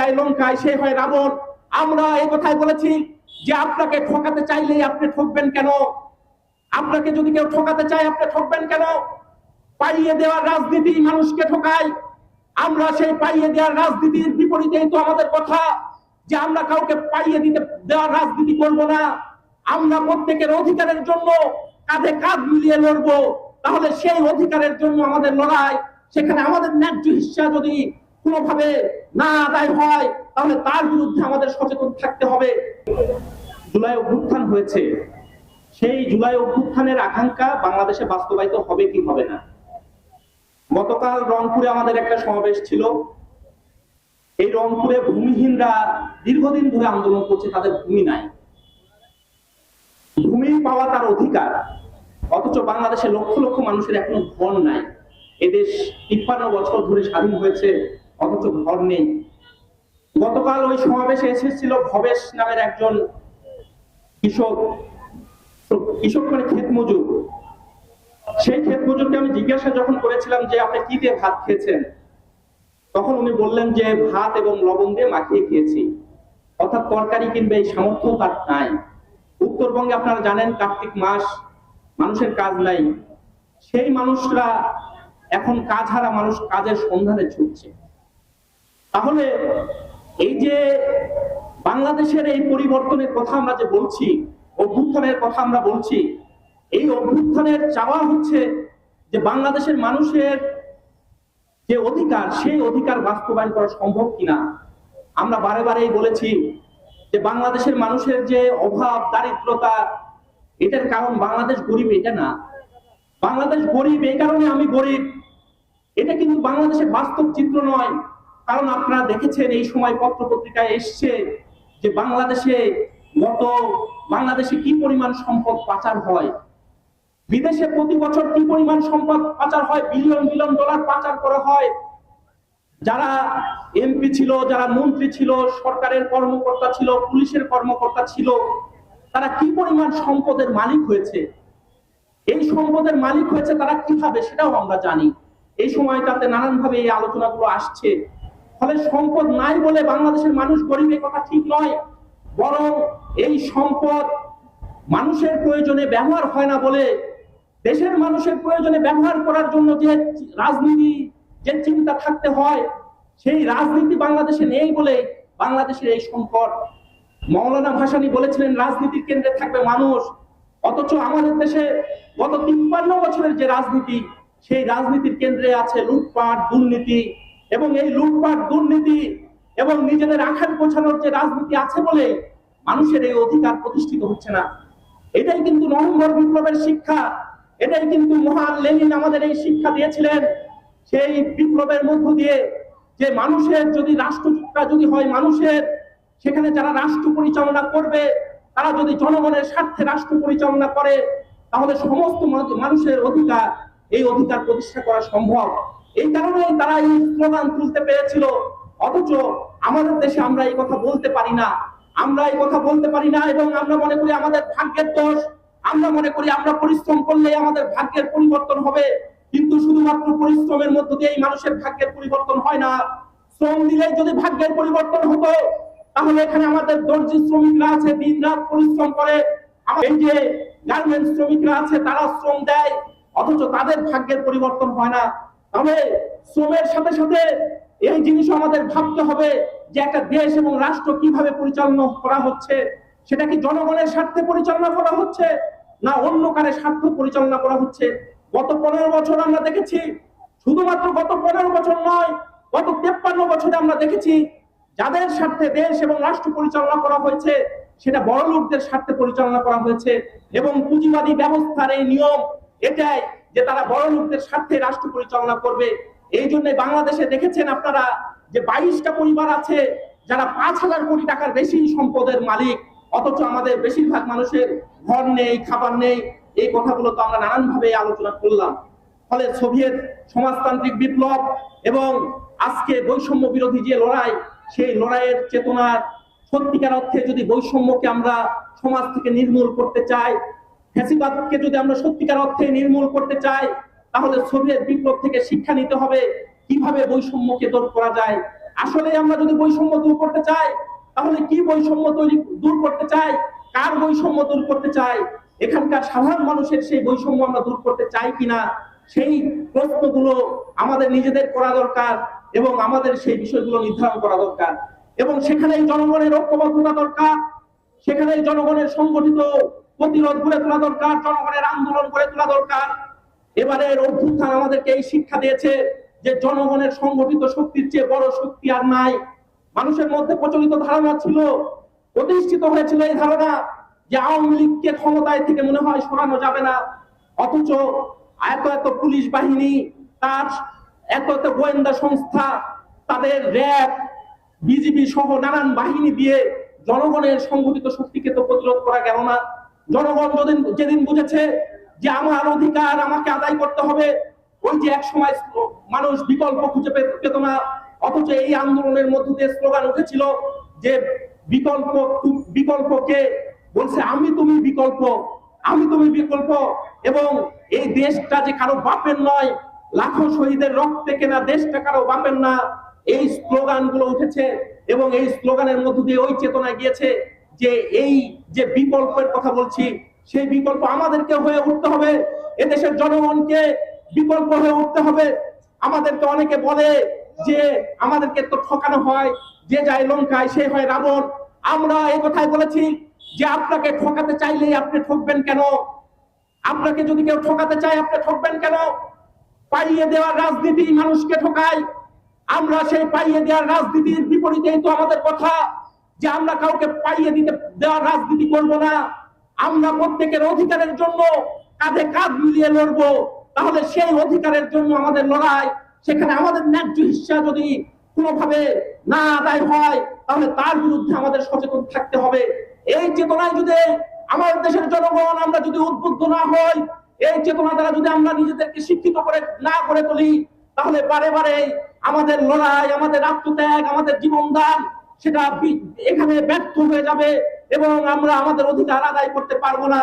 যায় লঙ্কায়, সে হয় রাবণ। আমরা এই কথাই বলেছি যে আপনাকে ঠকাতে চাইলেই আপনি ঠকবেন কেন? আপনাকে যদি কেউ ঠকাতে চায়, আপনি ঠকবেন কেন? পাইয়ে দেওয়ার রাজনীতি মানুষকে ঠকায়। আমরা সেই পাইয়ে দেওয়ার রাজনীতির বিপরীতেই তো আমাদের কথা যে আমরা কাউকে পাইয়ে দিতে, দেওয়ার রাজনীতি করব না। আমরা প্রত্যেকের অধিকারের জন্য কাঁধে কাঁধ মিলিয়ে লড়বো। তাহলে সেই অধিকারের জন্য আমাদের লড়াই, সেখানে আমাদের ন্যায্য হিসা যদি কোনোভাবে না আদায় হয়, তাহলে তার বিরুদ্ধে আমাদের সচেতন থাকতে হবে। জুলাই অভ্যুত্থান হয়েছে। সেই জুলাই অভ্যুত্থানের আকাঙ্ক্ষা বাংলাদেশে বাস্তবায়িত হবে কি হবে না? গতকাল রংপুরে আমাদের একটা সমাবেশ ছিল। এই রংপুরে ভূমিহীনরা দীর্ঘদিন ধরে আন্দোলন করছে, তাদের ভূমি নাই। ভূমি পাওয়া তার অধিকার, অথচ বাংলাদেশে লক্ষ লক্ষ মানুষের এখনও ঘর নাই। এদেশ তিপ্পান্ন বছর ধরে স্বাধীন হয়েছে। অথচ ঘর নেই। গতকাল ওই সমাবেশে এসেছিল ভবেশ নামের একজন কৃষক। কৃষক মানে ক্ষেত মজুর। সেই ক্ষেত মজুরকে আমি জিজ্ঞাসা যখন করেছিলাম যে, আপনি কি দিয়ে ভাত খেয়েছেন? তখন উনি বললেন যে, ভাত এবং লবণ দিয়ে মাখিয়ে খেয়েছি। অর্থাৎ তরকারি কিনবে এই সামর্থ্য তার নাই। উত্তরবঙ্গে আপনারা জানেন কার্তিক মাস, মানুষের কাজ নাই। সেই মানুষরা এখন কাজ হারা মানুষ কাজের সন্ধানে ছুটছে। তাহলে এই যে বাংলাদেশের এই পরিবর্তনের কথা আমরা যে বলছি, অভ্যুত্থানের কথা আমরা বলছি, এই অভ্যুত্থানের চাওয়া হচ্ছে যে বাংলাদেশের মানুষের যে অধিকার, সেই অধিকার বাস্তবায়ন করা সম্ভব কিনা? আমরা বারে বারেই বলেছি যে বাংলাদেশের মানুষের যে অভাব, দারিদ্রতা, এটার কারণ বাংলাদেশ গরিব, এটা না। বাংলাদেশ গরিব, এই কারণে আমি গরিব। এটা কিন্তু বাংলাদেশের বাস্তব চিত্র নয়। কারণ আপনারা দেখেছেন এই সময় পত্র পত্রিকায় এসছে যে বাংলাদেশে গত, বাংলাদেশে কি পরিমাণ সম্পদ পাচার হয়? বিদেশে প্রতি বছর কি পরিমাণ সম্পদ পাচার হয়? বিলিয়ন বিলিয়ন ডলার পাচার করা হয়। যারা এমপি ছিল, যারা মন্ত্রী ছিল, সরকারের কর্মকর্তা ছিল, পুলিশের কর্মকর্তা ছিল, তারা কি পরিমাণ সম্পদের মালিক হয়েছে? এই সম্পদের মালিক হয়েছে তারা কীভাবে সেটাও আমরা জানি। এই সময়টাতে নানানভাবে এই আলোচনাগুলো আসছে। ফলে সম্পদ নাই বলে বাংলাদেশের মানুষ গরিব কথা ঠিক নয়। বরং এই সম্পদ মানুষের প্রয়োজনে ব্যবহার হয় না বলে দেশের মানুষের প্রয়োজনে ব্যবহার করার জন্য যে রাজনীতি, যে চিন্তা থাকতে হয়, সেই রাজনীতি বাংলাদেশে নেই বলে বাংলাদেশের এই সংকট মৌলানা ভাসানী বলেছিলেন, রাজনীতির কেন্দ্রে থাকবে মানুষ। অথচ আমাদের দেশে গত তিপ্পান্ন বছরের যে রাজনীতি, সেই রাজনীতির কেন্দ্রে আছে লুটপাট, দুর্নীতি এবং এই লুটপাট, দুর্নীতি এবং নিজেদের আখান গোছানোর যে রাজনীতি আছে বলে মানুষের এই অধিকার প্রতিষ্ঠিত হচ্ছে না। এটাই কিন্তু নভেম্বর বিপ্লবের শিক্ষা। এটাই কিন্তু মহান লেনিন আমাদের এই শিক্ষা দিয়েছিলেন। সেই বিপ্লবের মধ্য দিয়ে যে মানুষের যদি রাষ্ট্রটা যদি হয় মানুষের, সেখানে যারা রাষ্ট্র পরিচালনা করবে, তারা যদি জনগণের স্বার্থে রাষ্ট্র পরিচালনা করে, তাহলে সমস্ত মানুষের অধিকার, এই অধিকার প্রতিষ্ঠা করা সম্ভব। এই কারণেই তারা এই স্লোগান তুলতে পেরেছিল। অথচ আমাদের দেশে আমরা এই কথা বলতে পারি না। আমরা এই কথা বলতে পারি না এবং আমরা মনে করি আমাদের ভাগ্যের দোষ। আমরা মনে করি আমরা পরিশ্রম করলে আমাদের ভাগ্যের পরিবর্তন হবে। কিন্তু শুধুমাত্র পরিশ্রমের মধ্য দিয়ে এই মানুষের ভাগ্যের পরিবর্তন হয় না। শ্রম দিলেই যদি ভাগ্যের পরিবর্তন হতো, তাহলে এখানে আমাদের দর্জি শ্রমিকরা আছে দিন রাত পরিশ্রম করে। এই যে গার্মেন্টস শ্রমিকরা আছে তারা শ্রম দেয়। অথচ তাদের ভাগ্যের পরিবর্তন হয় না। তাহলে শ্রমের সাথে সাথে এই জিনিস আমাদের ভাবতে হবে যে একটা দেশ এবং রাষ্ট্র কীভাবে পরিচালনা করা হচ্ছে, সেটা কি জনগণের স্বার্থে পরিচালনা করা হচ্ছে, না অন্য কারের স্বার্থ পরিচালনা করা হচ্ছে? গত পনেরো বছর আমরা দেখেছি, শুধুমাত্র গত পনেরো বছর নয়, গত তেপ্পান্ন বছরে আমরা দেখেছি, যাদের স্বার্থে দেশ এবং রাষ্ট্র পরিচালনা করা হয়েছে, সেটা বড় লোকদের স্বার্থে পরিচালনা করা হয়েছে এবং পুঁজিবাদী ব্যবস্থার এই নিয়ম, এটাই যে তারা বড় লোকদের স্বার্থে রাষ্ট্র পরিচালনা করবে। এই জন্য বাংলাদেশে দেখেছেন আপনারা যে বাইশটা পরিবার আছে, যারা পাঁচ হাজার কোটি টাকার বেশি সম্পদের মালিক। অথচ আমাদের বেশিরভাগ মানুষের ঘর নেই, খাবার নেই। এই কথাগুলো তো আমরা নানান ভাবে আলোচনা করলাম। ফলে সোভিয়েত সমাজতান্ত্রিক বিপ্লব এবং আজকে বৈষম্য বিরোধী যে লড়াই, সেই লড়াইয়ের চেতনার সত্যিকার অর্থে যদি বৈষম্যকে আমরা সমাজ থেকে নির্মূল করতে চাই ফ্যাসিবাদকে যদি আমরা সত্যিকার অর্থে নির্মূল করতে চাই, তাহলে সোভিয়েত বিপ্লব থেকে শিক্ষা নিতে হবে কীভাবে বৈষম্যকে দূর করা যায়। আসলে আমরা যদি বৈষম্য দূর করতে চাই, তাহলে কি বৈষম্য তৈরি দূর করতে চাই? কার বৈষম্য দূর করতে চাই? এখানকার সাধারণ মানুষের সেই বৈষম্য আমরা দূর করতে চাই কিনা, সেই প্রশ্নগুলো আমাদের নিজেদের করা দরকার এবং আমাদের সেই বিষয়গুলো নির্ধারণ করা দরকার। এবং সেখানে জনগণের ঐক্যবদ্ধতা দরকার সেখানে জনগণের সংগঠিত প্রতিরোধ গড়ে তোলা দরকার, জনগণের আন্দোলন গড়ে তোলা দরকার। এবারের অভ্যুত্থান আমাদেরকে এই শিক্ষা দিয়েছে যে জনগণের সংগঠিত শক্তির চেয়ে বড় শক্তি আর নাই। মানুষের মধ্যে প্রচলিত ধারণা ছিল, প্রতিষ্ঠিত হয়েছিল এই ধারণা যে আওয়ামী লীগকে ক্ষমতায় থেকে মনে হয় সরানো যাবে না। অথচ এত এত পুলিশ বাহিনী, তার এত এত গোয়েন্দা সংস্থা, তাদের র্যাব, বিজিবি সহ নানান বাহিনী দিয়ে জনগণের সংগঠিত শক্তিকে তো প্রতিরোধ করা গেল না। জনগণ যেদিন যেদিন বুঝেছে যে আমার অধিকার আমাকে আদায় করতে হবে, ওই যে এক সময় মানুষ বিকল্প খুঁজে পেত না। অথচ এই আন্দোলনের মধ্য দিয়ে স্লোগান উঠেছিল যে বিকল্প বিকল্পকে বলছে, আমি তুমি বিকল্প, আমি তুমি বিকল্প। এবং এই দেশটা যে কারও বাপের নয়, লাখো শহীদের রক্তে কেনা দেশটা কারও বাপের না। এই স্লোগানগুলো উঠেছে এবং এই স্লোগানের মধ্য দিয়ে ওই চেতনা গিয়েছে যে এই যে বিকল্পের কথা বলছি, সেই বিকল্প আমাদেরকে হয়ে উঠতে হবে। এদেশের জনগণকে বিকল্প হয়ে উঠতে হবে। আমাদেরকে অনেকে বলে যে আমাদেরকে তো ঠকানো হয়, যে যায় লঙ্কায় সে হয় রাবণ। আমরা এই কথাই বলেছি যে আপনাকে ঠকাতে চাইলেই আপনি ঠকবেন কেন? আপনাকে যদি কেউ ঠকাতে চায়, আপনি ঠকবেন কেন? পাইয়ে দেওয়ার রাজনীতি মানুষকে ঠকায়। আমরা সেই পাইয়ে দেওয়ার রাজনীতির বিপরীতেই তো আমাদের কথা। যে আমরা কাউকে পাইয়ে দিতে, দেওয়ার রাজনীতি করব না। আমরা প্রত্যেকের অধিকারের জন্য কাঁধে কাঁধ মিলিয়ে লড়বো। তাহলে সেই অধিকারের জন্য আমাদের লড়াই, সেখানে আমাদের ন্যায্য হিসা যদি কোনোভাবে না আদায় হয়, তাহলে তার বিরুদ্ধে আমাদের সচেতন থাকতে হবে। এই চেতনায় যদি আমাদের দেশের জনগণ আমরা যদি উদ্বুদ্ধ না হই, এই চেতনা দ্বারা যদি আমরা নিজেদেরকে শিক্ষিত করে, না করে তুলি, তাহলে বারে বারে আমাদের লড়াই, আমাদের আত্মত্যাগ, আমাদের জীবনদান সেটা এখানে ব্যর্থ হয়ে যাবে এবং আমরা আমাদের অধিকার আদায় করতে পারব না।